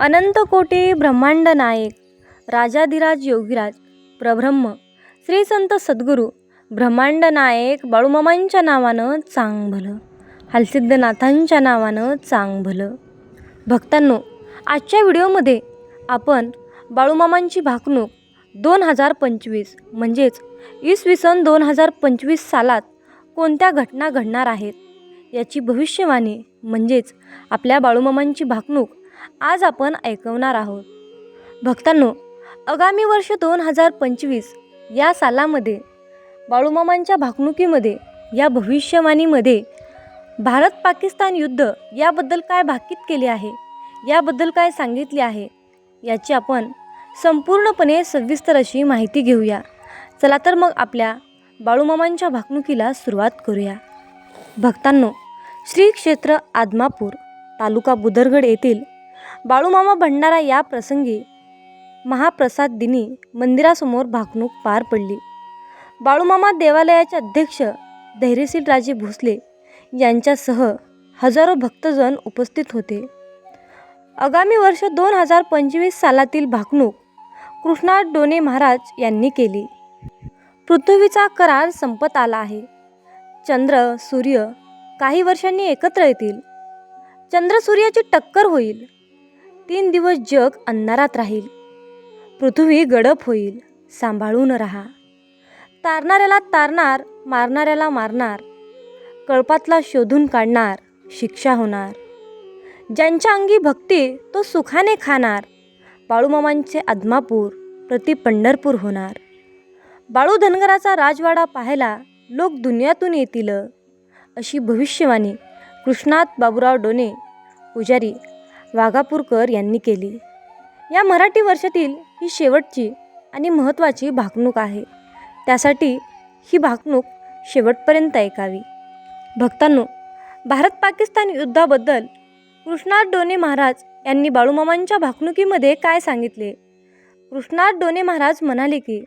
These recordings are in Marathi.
अनंतकोटी ब्रह्मांड नायक राजाधिराज योगीराज प्रब्रह्म श्री संत सद्गुरू ब्रह्मांड नायक बाळूमामांच्या नावानं चांग भलं हलसिद्धनाथांच्या नावानं चांग भलं भक्तांनो आजच्या व्हिडिओमध्ये आपण बाळूमामांची भाकणूक दोन हजार पंचवीस म्हणजेच इसवी सन दोन हजार पंचवीस सालात कोणत्या घटना घडणार आहेत याची भविष्यवाणी म्हणजेच आपल्या बाळूमामांची भाकणूक आज आपण ऐकवणार आहोत. भक्तांनो आगामी वर्ष दोन हजार पंचवीस या सालामध्ये बाळूमामांच्या भाकणुकीमध्ये या भविष्यवाणीमध्ये भारत पाकिस्तान युद्ध याबद्दल काय भाकीत केले आहे याबद्दल काय सांगितले आहे याची आपण संपूर्णपणे सविस्तर अशी माहिती घेऊया. चला तर मग आपल्या बाळूमामांच्या भाकणुकीला सुरुवात करूया. भक्तांनो श्री क्षेत्र आदमापूर तालुका बुदरगड येथील बाळूमामा भंडारा या प्रसंगी महाप्रसाद दिनी मंदिरासमोर भाकणूक पार पडली. बाळूमामा देवालयाचे अध्यक्ष धैर्यशील राजे भोसले यांच्यासह हजारो भक्तजन उपस्थित होते. आगामी वर्ष दोन हजार पंचवीस सालातील भाकणूक कृष्णा डोने महाराज यांनी केली. पृथ्वीचा करार संपत आला आहे. चंद्र सूर्य काही वर्षांनी एकत्र येतील. चंद्र सूर्याची टक्कर होईल. तीन दिवस जग अंधारात राहील. पृथ्वी गडप होईल सांभाळून राहा. तारणाऱ्याला तारणार मारणाऱ्याला मारणार. कळपातला शोधून काढणार शिक्षा होणार. ज्यांच्या अंगी भक्ती तो सुखाने खाणार. बाळूमामांचे आदमापूर प्रति पंढरपूर होणार. बाळू धनगराचा राजवाडा पाहायला लोक दुनियातून येतील. अशी भविष्यवाणी कृष्णात बाबूराव डोने पुजारी वाघापूरकर यांनी केली. या मराठी वर्षातील ही शेवटची आणि महत्त्वाची भाकणूक आहे. त्यासाठी ही भाकणूक शेवटपर्यंत ऐकावी. भक्तांनो भारत पाकिस्तान युद्धाबद्दल कृष्णार्थ डोने महाराज यांनी बाळूमामांच्या भाकणुकीमध्ये काय सांगितले? कृष्णार्थ डोने महाराज म्हणाले की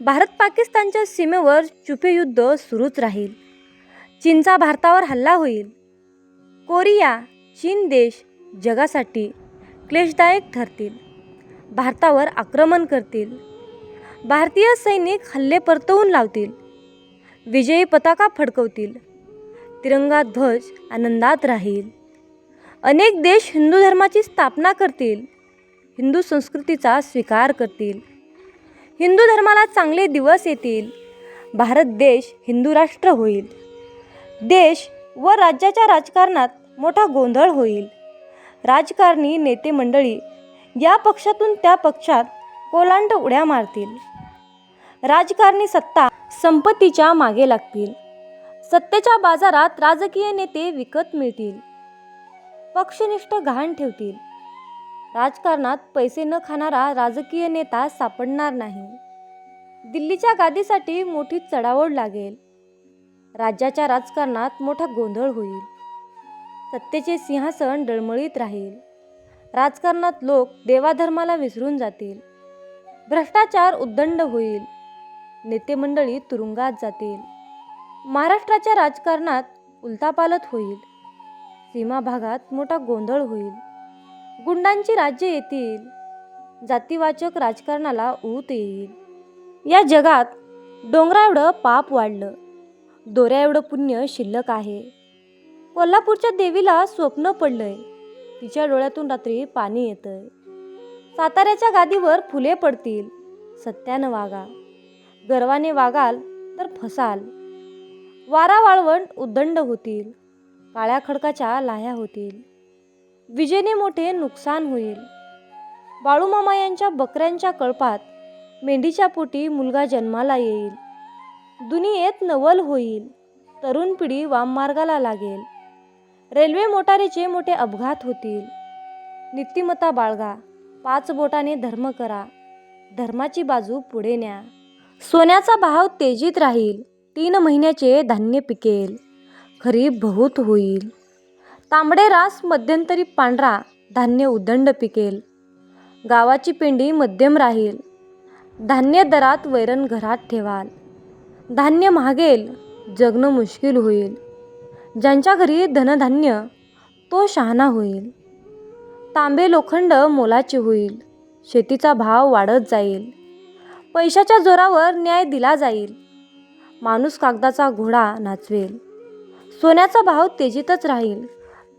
भारत पाकिस्तानच्या सीमेवर चुपे युद्ध सुरूच राहील. चीनचा भारतावर हल्ला होईल. कोरिया चीन देश जगासाठी क्लेशदायक ठरतील. भारतावर आक्रमण करतील. भारतीय सैनिक हल्ले परतवून लावतील. विजयी पताका फडकवतील. तिरंगा ध्वज आनंदात राहील. अनेक देश हिंदू धर्माची स्थापना करतील. हिंदू संस्कृतीचा स्वीकार करतील. हिंदू धर्माला चांगले दिवस येतील. भारत देश हिंदू राष्ट्र होईल. देश व राज्याच्या राजकारणात मोठा गोंधळ होईल. राजकारणी नेते मंडळी या पक्षातून त्या पक्षात कोलांट उड्या मारतील. राजकारणी सत्ता संपत्तीच्या मागे लागतील. सत्तेच्या बाजारात राजकीय नेते विकत मिळतील. पक्षनिष्ठ घाण ठेवतील. राजकारणात पैसे न खाणारा राजकीय नेता सापडणार नाही. दिल्लीच्या गादीसाठी मोठी चढाओढ लागेल. राज्याच्या राजकारणात मोठा गोंधळ होईल. सत्तेचे सिंहासन डळमळीत राहील. राजकारणात लोक देवाधर्माला विसरून जातील. भ्रष्टाचार उद्दंड होईल. नेते मंडळी तुरुंगात जातील. महाराष्ट्राच्या राजकारणात उलथापालत होईल. सीमा भागात मोठा गोंधळ होईल. गुंडांची राज्ये येतील. जातीवाचक राजकारणाला ऊत येईल. या जगात डोंगरा एवढं पाप वाढलं. दोऱ्या एवढं पुण्य शिल्लक आहे. कोल्हापूरच्या देवीला स्वप्न पडलंय. तिच्या डोळ्यातून रात्री पाणी येतंय. साताऱ्याच्या गादीवर फुले पडतील. सत्यानं वागा. गर्वाने वागाल तर फसाल. वारा वाळवंट उद्दंड होतील. काळ्या खडकाच्या लाह्या होतील. विजेने मोठे नुकसान होईल. बाळूमामा यांच्या बकऱ्यांच्या कळपात मेंढीच्या पोटी मुलगा जन्माला येईल. दुनियेत नवल होईल. तरुण पिढी वाममार्गाला लागेल. रेल्वे मोटारीचे मोठे अपघात होतील. नीतिमत्ता बाळगा. पाच बोटाने धर्म करा. धर्माची बाजू पुढे न्या. सोन्याचा भाव तेजीत राहील. तीन महिन्याचे धान्य पिकेल. खरीप बहुत होईल. तांबडे रास मध्यंतरी पांढरा धान्य उदंड पिकेल. गावाची पेंडी मध्यम राहील. धान्य दरात वैरण घरात ठेवाल. धान्य महागेल. जगणं मुश्किल होईल. ज्यांच्या घरी धनधान्य तो शहाणा होईल. तांबे लोखंड मोलाचे होईल. शेतीचा भाव वाढत जाईल. पैशाच्या जोरावर न्याय दिला जाईल. माणूस कागदाचा घोडा नाचवेल. सोन्याचा भाव तेजीतच राहील.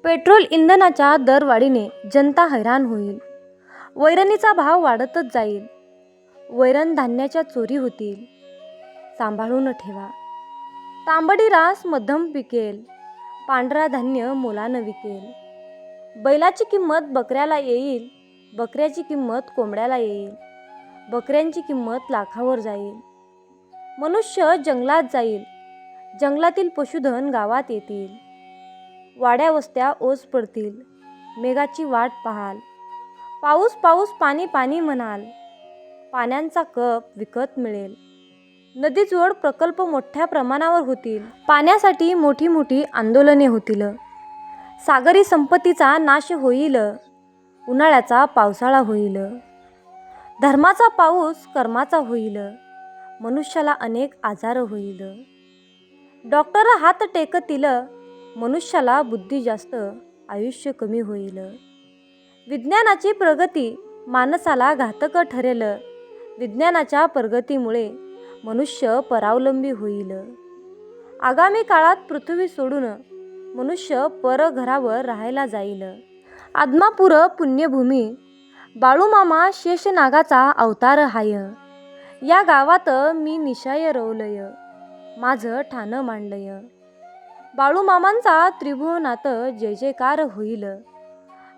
पेट्रोल इंधनाच्या दरवाढीने जनता हैराण होईल. वैरणीचा भाव वाढतच जाईल. वैरण धान्याच्या चोरी होतील. सांभाळून ठेवा. तांबडी रास मध्यम पिकेल. पांढरा धान्य मुलानं विकेल. बैलाची किंमत बकऱ्याला येईल बकऱ्याची किंमत कोंबड्याला येईल बकऱ्यांची किंमत लाखावर जाईल. मनुष्य जंगलात जाईल जंगलातील पशुधन गावात येतील. वाड्या वस्त्या ओस पडतील मेघाची वाट पाहाल. पाऊस पाऊस पाणी पाणी म्हणाल पाण्यांचा कप विकत मिळेल. नदीजोड प्रकल्प मोठ्या प्रमाणावर होतील. पाण्यासाठी मोठी मोठी आंदोलने होतील. सागरी संपत्तीचा नाश होईल. उन्हाळ्याचा पावसाळा होईल. धर्माचा पाऊस कर्माचा होईल. मनुष्याला अनेक आजार होईल. डॉक्टर हात टेकतील. मनुष्याला बुद्धी जास्त आयुष्य कमी होईल. विज्ञानाची प्रगती माणसाला घातक ठरेल. विज्ञानाच्या प्रगतीमुळे मनुष्य परावलंबी होईल. आगामी काळात पृथ्वी सोडून मनुष्य परघरावर राहायला जाईल. आदमापूर पुण्यभूमी बाळूमामा शेषनागाचा अवतार हाय. या गावात मी निशाय रवलय माझं ठाणं मांडलय. बाळूमामांचा त्रिभुवनात जय जयकार होईल.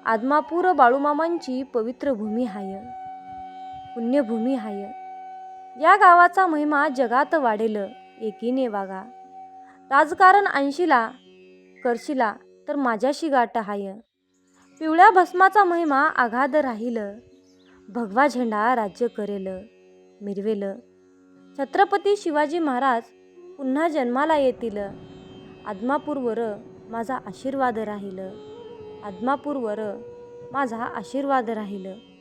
आदमापूर बाळूमामांची पवित्र भूमी हाय पुण्यभूमी हाय. या गावाचा महिमा जगात वाढेल एकीने वागा. राजकारण ऐंशीला करशिला तर माझ्याशी गाठ हाय. पिवळ्या भस्माचा महिमा आघाद राहील भगवा झेंडा राज्य करेल मिरवेल. छत्रपती शिवाजी महाराज पुन्हा जन्माला येतील आदमापूरवर माझा आशीर्वाद राहील. आदमापूरवर माझा आशीर्वाद राहील.